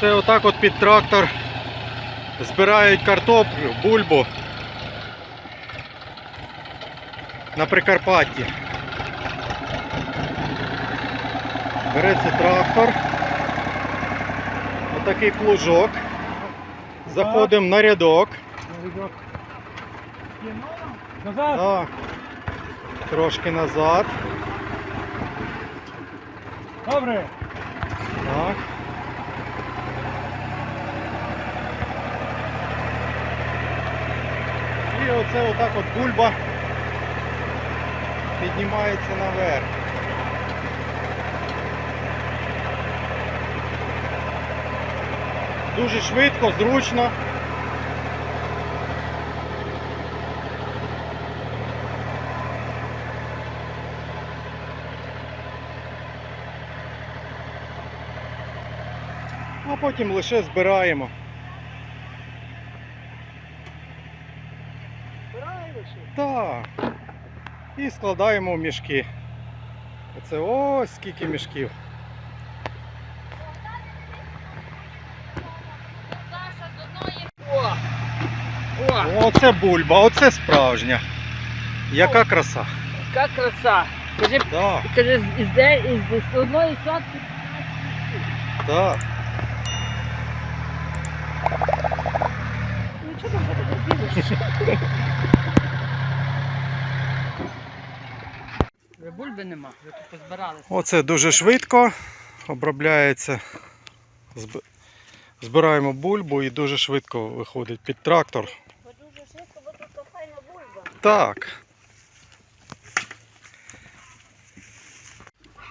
Це отак от під трактор збирають картоплю, бульбу на Прикарпатті. Береться трактор. Отакий плужок. Заходимо на рядок. Назад! Так. Трошки назад. Добре! Так. І оце отак от бульба піднімається наверх. Дуже швидко, зручно. А потім лише збираємо. Так. І складаємо в мішки. Оце ось скільки мішків. Оце бульба, оце справжня. Яка краса. Яка краса! Кажи, Так, кажи, з, де, із, з одної сотки так. Ну чого там таке Бульби нема, ви тут позбиралися. Оце дуже швидко обробляється. Збираємо бульбу і дуже швидко виходить під трактор. бо дуже швидко, бо тут файна бульба. Так.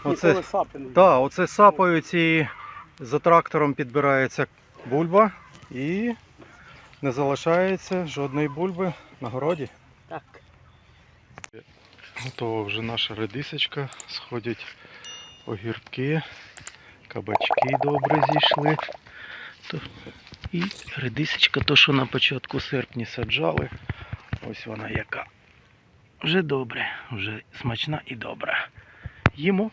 Оце, так, оце сапають і за трактором підбирається бульба і не залишається жодної бульби на городі. Так. Готова вже наша редисочка, сходять огірки, кабачки добре зійшли. І редисочка, то що на початку серпня саджали, ось вона яка. Вже добре, вже смачна і добра. Їмо.